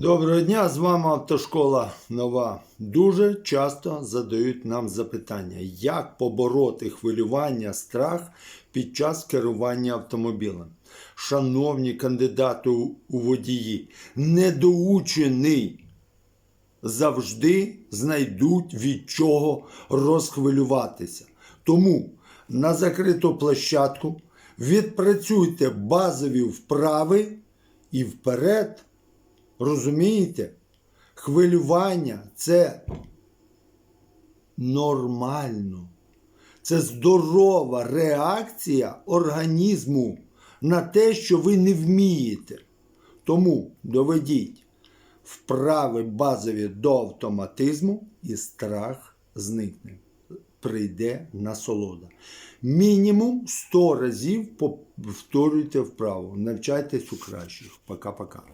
Доброго дня, з вами Автошкола Нова. Дуже часто задають нам запитання, як побороти хвилювання, страх під час керування автомобілем. Шановні кандидати у водії, недоучений завжди знайдуть від чого розхвилюватися. Тому на закриту площадку відпрацюйте базові вправи і вперед. Розумієте? Хвилювання це нормально. Це здорова реакція організму на те, що ви не вмієте. Тому доведіть вправи базові до автоматизму і страх зникне. Прийде насолода. Мінімум 100 разів повторюйте вправу. Навчайтесь у кращих. Пока-пока.